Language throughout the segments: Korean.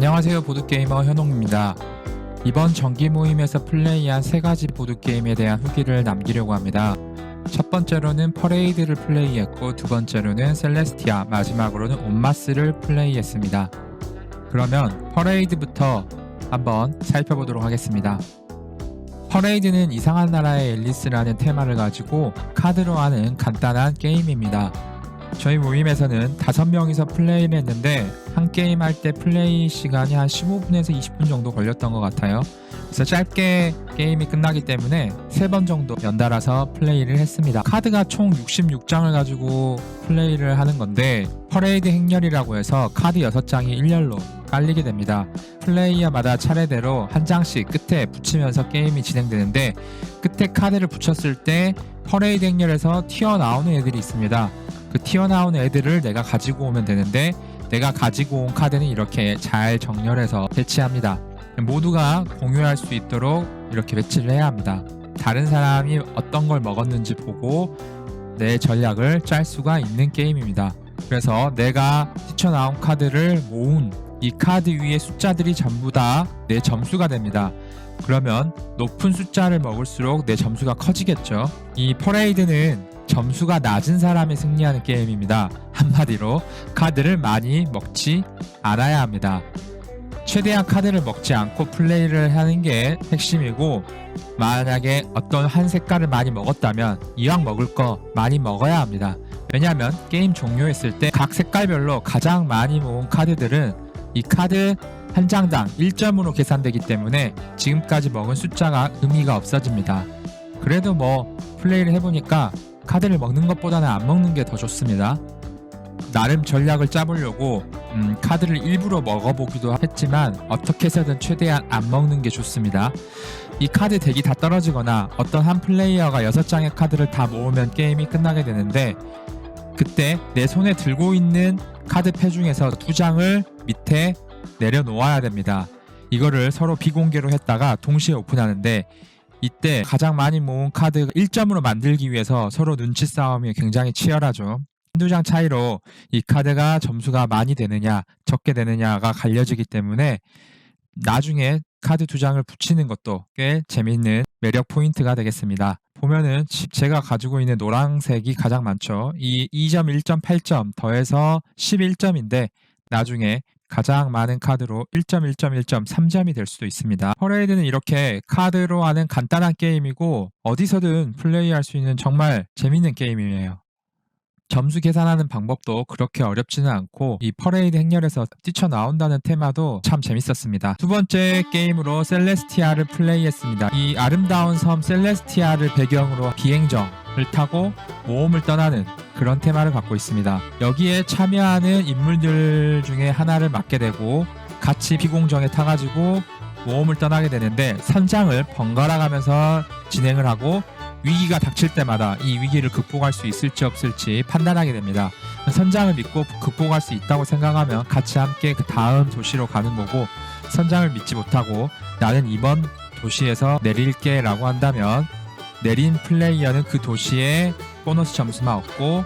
안녕하세요 보드게이머 현홍입니다. 이번 정기 모임에서 플레이한 세 가지 보드게임에 대한 후기를 남기려고 합니다. 첫 번째로는 퍼레이드를 플레이했고 두 번째로는 셀레스티아, 마지막으로는 온마스를 플레이했습니다. 그러면 퍼레이드부터 한번 살펴보도록 하겠습니다. 퍼레이드는 이상한 나라의 앨리스라는 테마를 가지고 카드로 하는 간단한 게임입니다. 저희 모임에서는 5명이서 플레이를 했는데 한 게임 할 때 플레이 시간이 한 15분에서 20분 정도 걸렸던 것 같아요. 그래서 짧게 게임이 끝나기 때문에 3번 정도 연달아서 플레이를 했습니다. 카드가 총 66장을 가지고 플레이를 하는 건데 퍼레이드 행렬이라고 해서 카드 6장이 일렬로 깔리게 됩니다. 플레이어마다 차례대로 한 장씩 끝에 붙이면서 게임이 진행되는데 끝에 카드를 붙였을 때 퍼레이드 행렬에서 튀어나오는 애들이 있습니다. 그 튀어나온 애들을 내가 가지고 오면 되는데 내가 가지고 온 카드는 이렇게 잘 정렬해서 배치합니다. 모두가 공유할 수 있도록 이렇게 배치를 해야 합니다. 다른 사람이 어떤 걸 먹었는지 보고 내 전략을 짤 수가 있는 게임입니다. 그래서 내가 뛰쳐나온 카드를 모은 이 카드 위에 숫자들이 전부 다 내 점수가 됩니다. 그러면 높은 숫자를 먹을수록 내 점수가 커지겠죠. 이 퍼레이드는 점수가 낮은 사람이 승리하는 게임입니다. 한마디로 카드를 많이 먹지 않아야 합니다. 최대한 카드를 먹지 않고 플레이를 하는 게 핵심이고 만약에 어떤 한 색깔을 많이 먹었다면 이왕 먹을 거 많이 먹어야 합니다. 왜냐하면 게임 종료했을 때 각 색깔별로 가장 많이 모은 카드들은 이 카드 한 장당 1점으로 계산되기 때문에 지금까지 먹은 숫자가 의미가 없어집니다. 그래도 뭐 플레이를 해보니까 카드를 먹는 것보다는 안 먹는 게 더 좋습니다. 나름 전략을 짜보려고 음, 카드를 일부러 먹어보기도 했지만 어떻게 해서든 최대한 안 먹는 게 좋습니다. 이 카드 덱이 다 떨어지거나 어떤 한 플레이어가 6장의 카드를 다 모으면 게임이 끝나게 되는데 그때 내 손에 들고 있는 카드 패 중에서 두 장을 밑에 내려놓아야 됩니다. 이거를 서로 비공개로 했다가 동시에 오픈하는데 이때 가장 많이 모은 카드 1점으로 만들기 위해서 서로 눈치 싸움이 굉장히 치열하죠. 한두 장 차이로 이 카드가 점수가 많이 되느냐 적게 되느냐가 갈려지기 때문에 나중에 카드 두 장을 붙이는 것도 꽤 재밌는 매력 포인트가 되겠습니다. 보면은 지- 제가 가지고 있는 노란색이 가장 많죠. 이 2점, 1.8점 더해서 11점인데 나중에 가장 많은 카드로 1.1.1점 3점이 될 수도 있습니다. 퍼레이드는 이렇게 카드로 하는 간단한 게임이고 어디서든 플레이할 수 있는 정말 재밌는 게임이에요. 점수 계산하는 방법도 그렇게 어렵지는 않고 이 퍼레이드 행렬에서 뛰쳐나온다는 테마도 참 재밌었습니다. 두 번째 게임으로 셀레스티아를 플레이했습니다. 이 아름다운 섬 셀레스티아를 배경으로 비행정을 타고 모험을 떠나는 그런 테마를 갖고 있습니다. 여기에 참여하는 인물들 중에 하나를 맡게 되고 같이 비공정에 타가지고 모험을 떠나게 되는데 선장을 번갈아 가면서 진행을 하고 위기가 닥칠 때마다 이 위기를 극복할 수 있을지 없을지 판단하게 됩니다. 선장을 믿고 극복할 수 있다고 생각하면 같이 함께 그 다음 도시로 가는 거고 선장을 믿지 못하고 나는 이번 도시에서 내릴게 라고 한다면 내린 플레이어는 그 도시에 보너스 점수만 얻고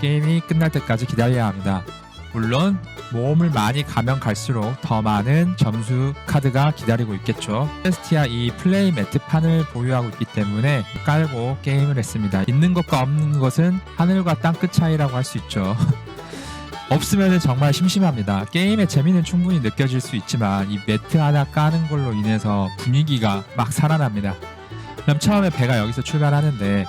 게임이 끝날 때까지 기다려야 합니다. 물론 모험을 많이 가면 갈수록 더 많은 점수 카드가 기다리고 있겠죠. 셀스티아 이 플레이 매트판을 보유하고 있기 때문에 깔고 게임을 했습니다. 있는 것과 없는 것은 하늘과 땅 끝 차이라고 할 수 있죠. 없으면 정말 심심합니다. 게임의 재미는 충분히 느껴질 수 있지만 이 매트 하나 까는 걸로 인해서 분위기가 막 살아납니다. 그럼 처음에 배가 여기서 출발하는데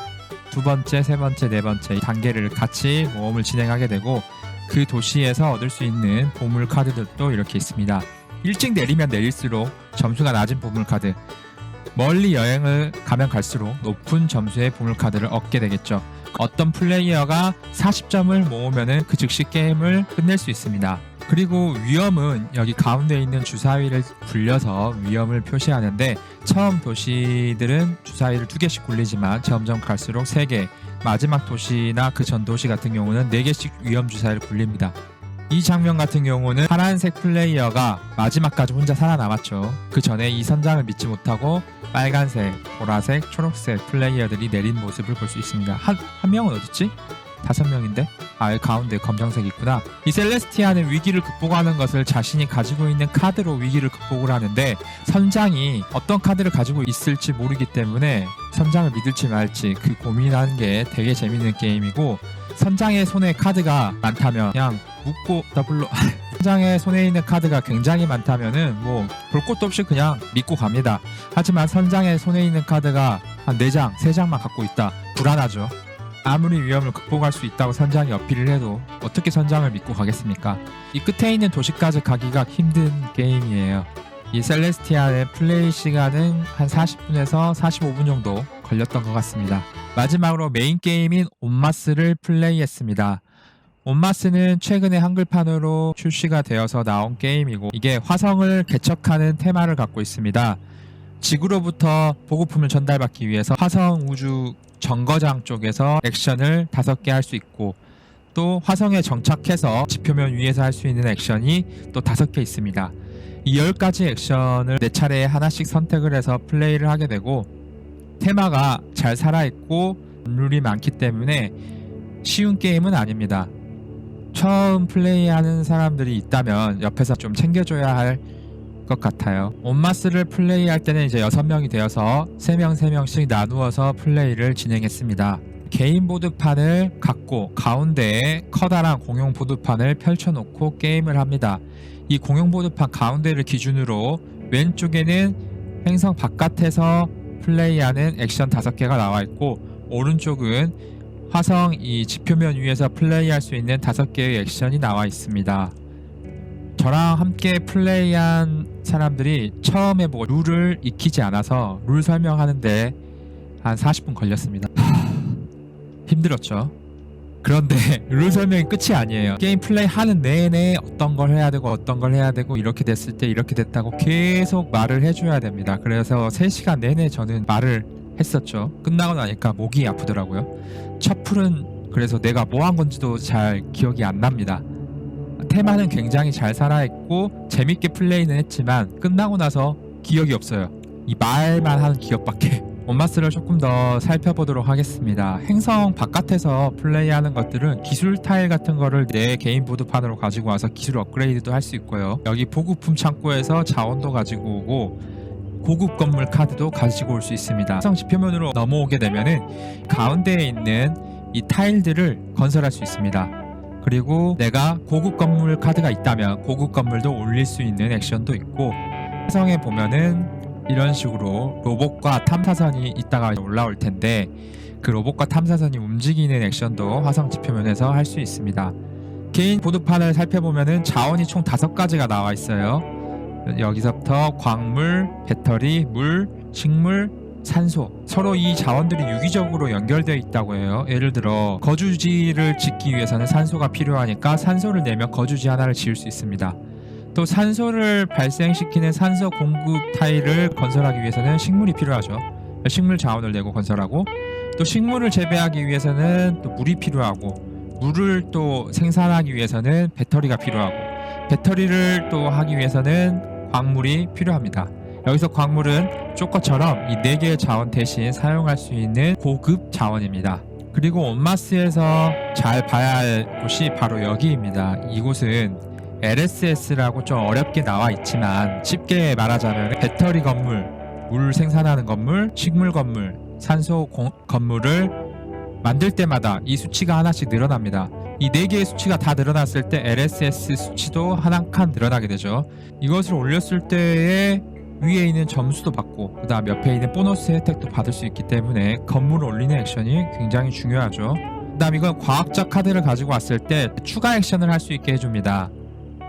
두 번째, 세 번째, 네 번째 단계를 같이 모험을 진행하게 되고 그 도시에서 얻을 수 있는 보물 카드들도 이렇게 있습니다. 일찍 내리면 내릴수록 점수가 낮은 보물 카드, 멀리 여행을 가면 갈수록 높은 점수의 보물 카드를 얻게 되겠죠. 어떤 플레이어가 40점을 모으면은 그 즉시 게임을 끝낼 수 있습니다. 그리고 위험은 여기 가운데 있는 주사위를 굴려서 위험을 표시하는데 처음 도시들은 주사위를 두 개씩 굴리지만 점점 갈수록 세 개, 마지막 도시나 그 전 도시 같은 경우는 네 개씩 위험 주사위를 굴립니다. 이 장면 같은 경우는 파란색 플레이어가 마지막까지 혼자 살아남았죠. 그 전에 이 선장을 믿지 못하고 빨간색, 보라색, 초록색 플레이어들이 내린 모습을 볼 수 있습니다. 한, 한 명은 어딨지? 다섯 명인데 아 여기 가운데 검정색 있구나 이 셀레스티아는 위기를 극복하는 것을 자신이 가지고 있는 카드로 위기를 극복을 하는데 선장이 어떤 카드를 가지고 있을지 모르기 때문에 선장을 믿을지 말지 그 고민하는 게 되게 재밌는 게임이고 선장의 손에 카드가 많다면 그냥 묶고 더블로 선장의 손에 있는 카드가 굉장히 많다면은 뭐 볼 것도 없이 그냥 믿고 갑니다. 하지만 선장의 손에 있는 카드가 한 4장, 3장만 갖고 있다. 불안하죠. 아무리 위험을 극복할 수 있다고 선장이 어필을 해도 어떻게 선장을 믿고 가겠습니까? 이 끝에 있는 도시까지 가기가 힘든 게임이에요. 이 셀레스티아의 플레이 시간은 한 40분에서 45분 정도 걸렸던 것 같습니다. 마지막으로 메인 게임인 온마스를 플레이했습니다. 온마스는 최근에 한글판으로 출시가 되어서 나온 게임이고 이게 화성을 개척하는 테마를 갖고 있습니다. 지구로부터 보급품을 전달받기 위해서 화성 우주 정거장 쪽에서 액션을 다섯 개 할 수 있고 또 화성에 정착해서 지표면 위에서 할 수 있는 액션이 또 다섯 개 있습니다. 이열 가지 액션을 네 차례에 하나씩 선택을 해서 플레이를 하게 되고 테마가 잘 살아있고 룰이 많기 때문에 쉬운 게임은 아닙니다. 처음 플레이하는 사람들이 있다면 옆에서 좀 챙겨줘야 할 것 같아요. 온마스를 플레이할 때는 이제 6명이 되어서 3명 3명씩 나누어서 플레이를 진행했습니다. 개인 보드판을 갖고 가운데에 커다란 공용 보드판을 펼쳐놓고 게임을 합니다. 이 공용 보드판 가운데를 기준으로 왼쪽에는 행성 바깥에서 플레이하는 액션 5개가 나와 있고 오른쪽은 화성 이 지표면 위에서 플레이할 수 있는 5개의 액션이 나와 있습니다. 저랑 함께 플레이한 사람들이 처음 해보고 룰을 익히지 않아서 룰 설명하는데 한 40분 걸렸습니다. 힘들었죠. 그런데 룰 설명이 끝이 아니에요. 게임 플레이 하는 내내 어떤 걸 해야 되고 어떤 걸 해야 되고 이렇게 됐을 때 이렇게 됐다고 계속 말을 해줘야 됩니다. 그래서 3시간 내내 저는 말을 했었죠. 끝나고 나니까 목이 아프더라고요. 첫 풀은 그래서 내가 뭐 한 건지도 잘 기억이 안 납니다. 테마는 굉장히 잘 살아있고 재밌게 플레이는 했지만 끝나고 나서 기억이 없어요. 이 말만 하는 기억밖에. 온마스를 조금 더 살펴보도록 하겠습니다. 행성 바깥에서 플레이하는 것들은 기술 타일 같은 거를 내 개인 보드판으로 가지고 와서 기술 업그레이드도 할 수 있고요. 여기 보급품 창고에서 자원도 가지고 오고 고급 건물 카드도 가지고 올 수 있습니다. 행성 지표면으로 넘어오게 되면은 가운데에 있는 이 타일들을 건설할 수 있습니다. 그리고 내가 고급 건물 카드가 있다면 고급 건물도 올릴 수 있는 액션도 있고 화성에 보면은 이런 식으로 로봇과 탐사선이 있다가 올라올 텐데 그 로봇과 탐사선이 움직이는 액션도 화성 지표면에서 할 수 있습니다. 개인 보드판을 살펴보면은 자원이 총 다섯 가지가 나와 있어요. 여기서부터 광물, 배터리, 물, 식물, 산소 서로 이 자원들이 유기적으로 연결되어 있다고 해요. 예를 들어 거주지를 짓기 위해서는 산소가 필요하니까 산소를 내면 거주지 하나를 지을 수 있습니다. 또 산소를 발생시키는 산소 공급 타일을 건설하기 위해서는 식물이 필요하죠. 식물 자원을 내고 건설하고 또 식물을 재배하기 위해서는 또 물이 필요하고 물을 또 생산하기 위해서는 배터리가 필요하고 배터리를 또 하기 위해서는 광물이 필요합니다. 여기서 광물은 쪼커처럼 이네 개의 자원 대신 사용할 수 있는 고급 자원입니다. 그리고 온마스에서 잘 봐야 할 곳이 바로 여기입니다. 이곳은 LSS라고 좀 어렵게 나와 있지만 쉽게 말하자면 배터리 건물, 물 생산하는 건물, 식물 건물, 산소 공- 건물을 만들 때마다 이 수치가 하나씩 늘어납니다. 이 네 개의 수치가 다 늘어났을 때 LSS 수치도 한한칸 늘어나게 되죠. 이것을 올렸을 때에 위에 있는 점수도 받고 그다음 옆에 있는 보너스 혜택도 받을 수 있기 때문에 건물을 올리는 액션이 굉장히 중요하죠. 그다음 이건 과학적 카드를 가지고 왔을 때 추가 액션을 할 수 있게 해줍니다.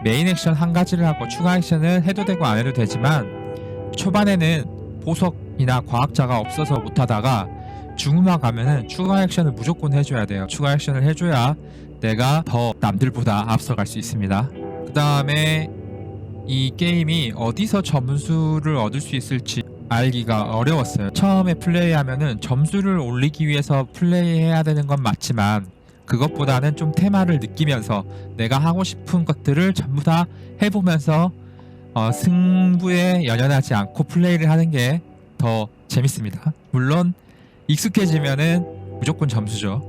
메인 액션 한 가지를 하고 추가 액션은 해도 되고 안 해도 되지만 초반에는 보석이나 과학자가 없어서 못하다가 중후반 가면은 추가 액션을 무조건 해줘야 돼요. 추가 액션을 해줘야 내가 더 남들보다 앞서갈 수 있습니다. 그 다음에 이 게임이 어디서 점수를 얻을 수 있을지 알기가 어려웠어요. 처음에 플레이하면은 점수를 올리기 위해서 플레이해야 되는 건 맞지만 그것보다는 좀 테마를 느끼면서 내가 하고 싶은 것들을 전부 다 해보면서 어, 승부에 연연하지 않고 플레이를 하는 게 더 재밌습니다. 물론 익숙해지면은 무조건 점수죠.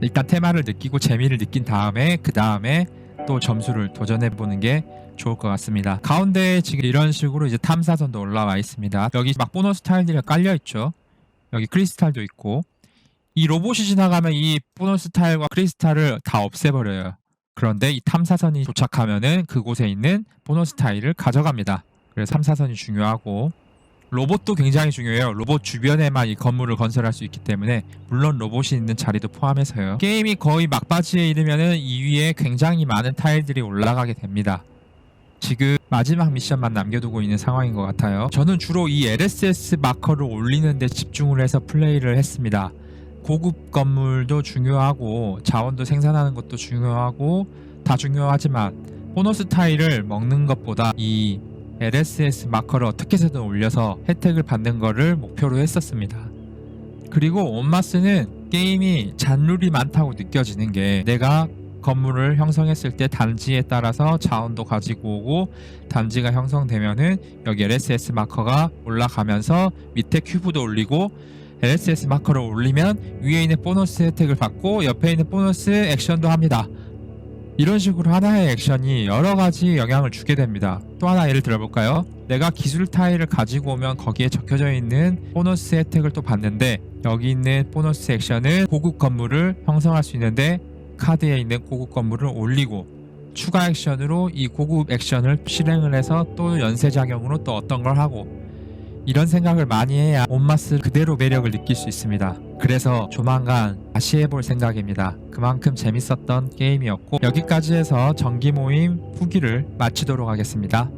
일단 테마를 느끼고 재미를 느낀 다음에 그 다음에 또 점수를 도전해 보는 게 좋을 것 같습니다. 가운데 지금 이런 식으로 이제 탐사선도 올라와 있습니다. 여기 막 보너스 타일들이 깔려 있죠. 여기 크리스탈도 있고 이 로봇이 지나가면 이 보너스 타일과 크리스탈을 다 없애버려요. 그런데 이 탐사선이 도착하면은 그곳에 있는 보너스 타일을 가져갑니다. 그래서 탐사선이 중요하고 로봇도 굉장히 중요해요. 로봇 주변에만 이 건물을 건설할 수 있기 때문에 물론 로봇이 있는 자리도 포함해서요. 게임이 거의 막바지에 이르면은 이 위에 굉장히 많은 타일들이 올라가게 됩니다. 지금 마지막 미션만 남겨두고 있는 상황인 것 같아요. 저는 주로 이 LSS 마커를 올리는 데 집중을 해서 플레이를 했습니다. 고급 건물도 중요하고 자원도 생산하는 것도 중요하고 다 중요하지만 보너스 타일을 먹는 것보다 이 LSS 마커를 어떻게 해서든 올려서 혜택을 받는 거를 목표로 했었습니다. 그리고 온마스는 게임이 잔룰이 많다고 느껴지는 게 내가 건물을 형성했을 때 단지에 따라서 자원도 가지고 오고 단지가 형성되면은 여기 LSS 마커가 올라가면서 밑에 큐브도 올리고 LSS 마커를 올리면 위에 있는 보너스 혜택을 받고 옆에 있는 보너스 액션도 합니다. 이런 식으로 하나의 액션이 여러 가지 영향을 주게 됩니다. 또 하나 예를 들어볼까요? 내가 기술 타일을 가지고 오면 거기에 적혀져 있는 보너스 혜택을 또 받는데 여기 있는 보너스 액션은 고급 건물을 형성할 수 있는데 카드에 있는 고급 건물을 올리고 추가 액션으로 이 고급 액션을 실행을 해서 또 연쇄 작용으로 또 어떤 걸 하고 이런 생각을 많이 해야 온마스 그대로 매력을 느낄 수 있습니다. 그래서 조만간 다시 해볼 생각입니다. 그만큼 재밌었던 게임이었고 여기까지 해서 정기 모임 후기를 마치도록 하겠습니다.